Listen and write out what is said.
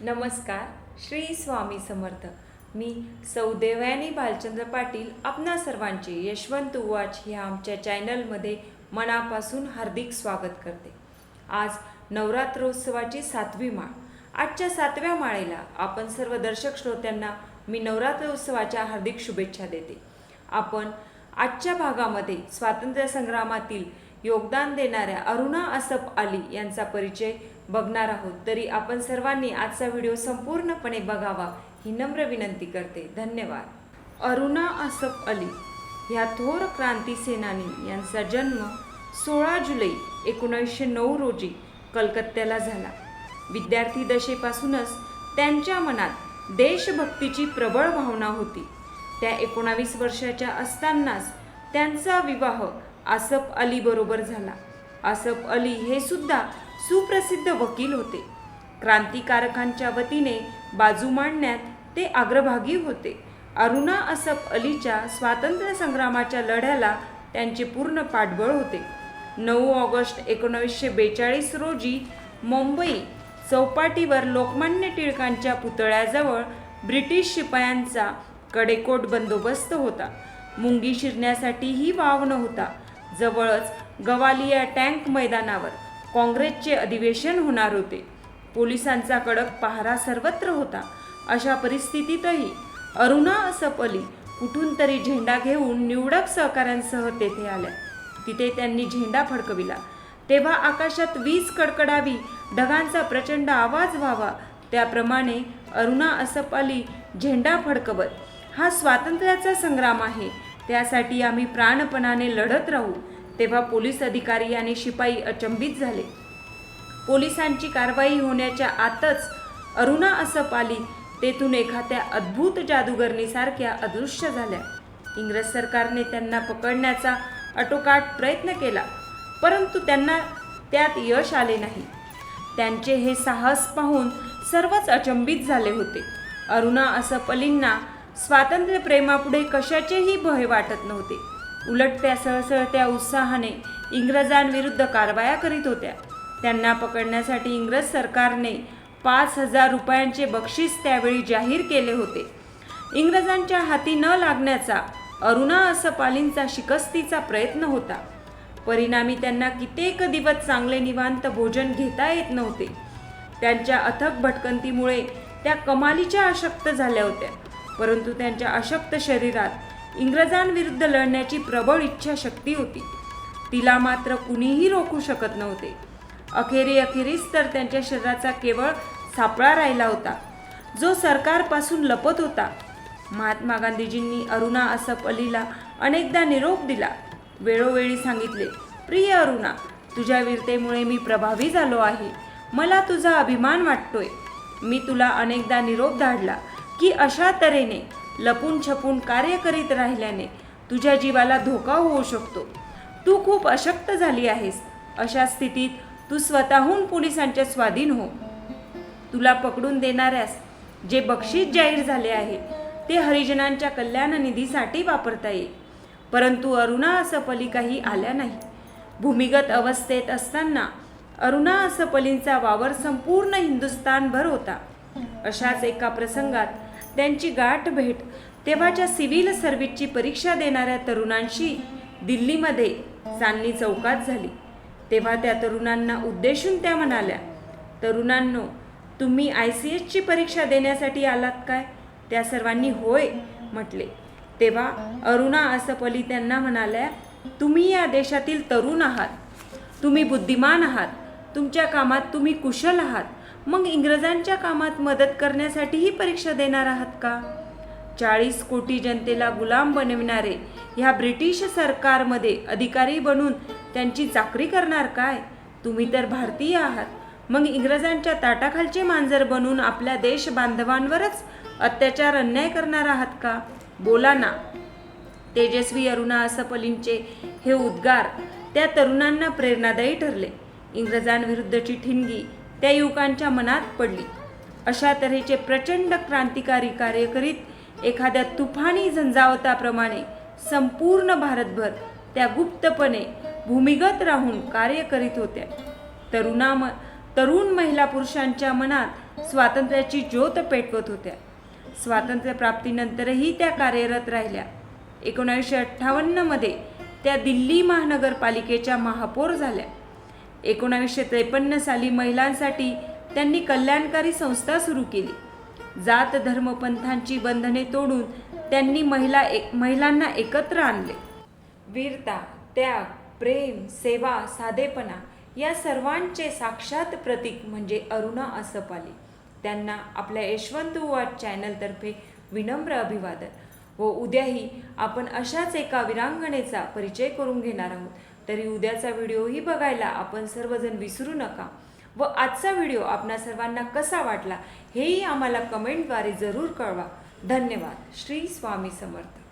नमस्कार श्री स्वामी समर्थ. मी सौदेवयानी भालचंद्र पाटील आपणा सर्वांचे यशवंत उवाच ह्या आमच्या चॅनलमध्ये मनापासून हार्दिक स्वागत करते. आज नवरात्रोत्सवाची सातवी माळ. आजच्या सातव्या माळेला आपण सर्व दर्शक श्रोत्यांना मी नवरात्रोत्सवाच्या हार्दिक शुभेच्छा देते. आपण आजच्या भागामध्ये स्वातंत्र्य संग्रामातील योगदान देणाऱ्या अरुणा असफ अली यांचा परिचय बघणार आहोत. तरी आपण सर्वांनी आजचा व्हिडिओ संपूर्णपणे बघावा ही नम्र विनंती करते. धन्यवाद. अरुणा असफ अली ह्या थोर क्रांती सेनानी यांचा जन्म सोळा जुलै एकोणीसशे नऊ रोजी कलकत्त्याला झाला. विद्यार्थी दशेपासूनच त्यांच्या मनात देशभक्तीची प्रबळ भावना होती. त्या एकोणावीस वर्षाच्या असतानाच त्यांचा विवाह आसफ अलीबरोबर झाला. आसफ अली हे सुद्धा सुप्रसिद्ध वकील होते. क्रांतिकारकांच्या वतीने बाजू मांडण्यात ते अग्रभागी होते. अरुणा असफ अलीच्या स्वातंत्र्य संग्रामाच्या लढ्याला त्यांचे पूर्ण पाठबळ होते. नऊ ऑगस्ट एकोणीसशे बेचाळीस रोजी मुंबई चौपाटीवर लोकमान्य टिळकांच्या पुतळ्याजवळ ब्रिटिश शिपायांचा कडेकोट बंदोबस्त होता. मुंगी शिरण्यासाठीही वाव नव्हता. जवळच गवालिया टँक मैदानावर काँग्रेसचे अधिवेशन होणार होते. पोलिसांचा कडक पहारा सर्वत्र होता. अशा परिस्थितीतही अरुणा असफ अली कुठून तरी झेंडा घेऊन निवडक सहकाऱ्यांसह तेथे आल्या. तिथे त्यांनी झेंडा फडकविला. तेव्हा आकाशात वीज कडकडावी ढगांचा प्रचंड आवाज व्हावा त्याप्रमाणे अरुणा असप अली झेंडा फडकवत हा स्वातंत्र्याचा संग्राम आहे. त्यासाठी आम्ही प्राणपणाने लढत राहू. तेव्हा पोलीस अधिकारी आणि शिपाई अचंबित झाले. पोलिसांची कारवाई होण्याच्या आतच अरुणा असं पाली तेथून एखाद्या अद्भुत जादूगरणीसारख्या अदृश्य झाल्या. इंग्रज सरकारने त्यांना पकडण्याचा अटोकाट प्रयत्न केला परंतु त्यांना त्यात यश आले नाही. त्यांचे हे साहस पाहून सर्वच अचंबित झाले होते. अरुणा असं अलींना स्वातंत्र्यप्रेमापुढे कशाचेही भय वाटत नव्हते. उलट त्या सळसळत्या उत्साहाने इंग्रजांविरुद्ध कारवाया करीत होत्या. त्यांना पकडण्यासाठी इंग्रज सरकारने पाच हजार रुपयांचे बक्षीस त्यावेळी जाहीर केले होते. इंग्रजांच्या हाती न लागण्याचा अरुणा असपालींचा शिकस्तीचा प्रयत्न होता. परिणामी त्यांना कित्येक दिवस चांगले निवांत भोजन घेता येत नव्हते. त्यांच्या अथक भटकंतीमुळे त्या कमालीच्या अशक्त झाल्या होत्या. परंतु त्यांच्या अशक्त शरीरात इंग्रजांविरुद्ध लढण्याची प्रबळ इच्छाशक्ती होती. तिला मात्र कुणीही रोखू शकत नव्हते. अखेरी अखेरीस तर त्यांच्या शरीराचा केवळ सापळा राहिला होता जो सरकारपासून लपत होता. महात्मा गांधीजींनी अरुणा असफ अलीला अनेकदा निरोप दिला. वेळोवेळी सांगितले प्रिय अरुणा तुझ्या वीरतेमुळे मी प्रभावी झालो आहे. मला तुझा अभिमान वाटतोय. मी तुला अनेकदा निरोप धाडला की अशा तऱ्हेने लपून छपून कार्य करीत राहिल्याने तुझ्या जीवाला धोका होऊ शकतो. तू खूप अशक्त झाली आहेस. अशा स्थितीत तू स्वतःहून पोलिसांच्या स्वाधीन हो. तुला पकडून देणाऱ्यास जे बक्षीस जाहीर झाले आहे ते हरिजनांच्या कल्याण निधीसाठी वापरता येईल. परंतु अरुणा असपली काही आल्या नाही. भूमिगत अवस्थेत असताना अरुणा असपलींचा वावर संपूर्ण हिंदुस्थानभर होता. अशाच एका प्रसंगात त्यांची गाठ भेट तेव्हाच्या सिव्हिल सर्व्हिसची परीक्षा देणाऱ्या तरुणांशी दिल्लीमध्ये चांदणी चौकात झाली. तेव्हा त्या तरुणांना उद्देशून त्या म्हणाल्या तरुणांनो तुम्ही आय सी एसची परीक्षा देण्यासाठी आलात काय? त्या सर्वांनी होय म्हटले. तेव्हा अरुणा असपली त्यांना म्हणाल्या तुम्ही या देशातील तरुण आहात. तुम्ही बुद्धिमान आहात. तुमच्या कामात तुम्ही कुशल आहात. मग इंग्रजांच्या कामात मदत करण्यासाठीही परीक्षा देणार आहात का? चाळीस कोटी जनतेला गुलाम बनविणारे ह्या ब्रिटिश सरकारमध्ये अधिकारी बनून त्यांची चाकरी करणार काय? तुम्ही तर भारतीय आहात. मग इंग्रजांच्या ताटाखालचे मांजर बनून आपल्या देश बांधवांवरच अत्याचार अन्याय करणार आहात का? बोला ना. तेजस्वी अरुणा असपलींचे हे उद्गार त्या तरुणांना प्रेरणादायी ठरले. इंग्रजांविरुद्धची ठिणगी त्या युवकांच्या मनात पडली. अशा तऱ्हेचे प्रचंड क्रांतिकारी कार्य करीत एखाद्या तुफानी झंझावताप्रमाणे संपूर्ण भारतभर त्या गुप्तपणे भूमिगत राहून कार्य करीत होत्या. तरुणा म तरुण महिला पुरुषांच्या मनात स्वातंत्र्याची ज्योत पेटवत होत्या. स्वातंत्र्यप्राप्तीनंतरही त्या कार्यरत राहिल्या. एकोणीसशे अठ्ठावन्नमध्ये त्या दिल्ली महानगरपालिकेच्या महापौर झाल्या. एकोणावीसशे त्रेपन्न साली महिलांसाठी त्यांनी कल्याणकारी संस्था सुरू केली. जात धर्मपंथांची बंधने तोडून त्यांनी महिला एक महिलांना एकत्र आणले. वीरता त्याग प्रेम सेवा साधेपणा या सर्वांचे साक्षात प्रतीक म्हणजे अरुणा असपाली. त्यांना आपल्या यशवंत वाट चॅनलतर्फे विनम्र अभिवादन. व उद्याही आपण अशाच एका विरांगणेचा परिचय करून घेणार आहोत. तरी उद्याचा व्हिडिओही बघायला आपण सर्वजण विसरू नका. व आजचा व्हिडिओ आपणा सर्वांना कसा वाटला हेही आम्हाला कमेंटद्वारे जरूर कळवा. धन्यवाद. श्री स्वामी समर्थ.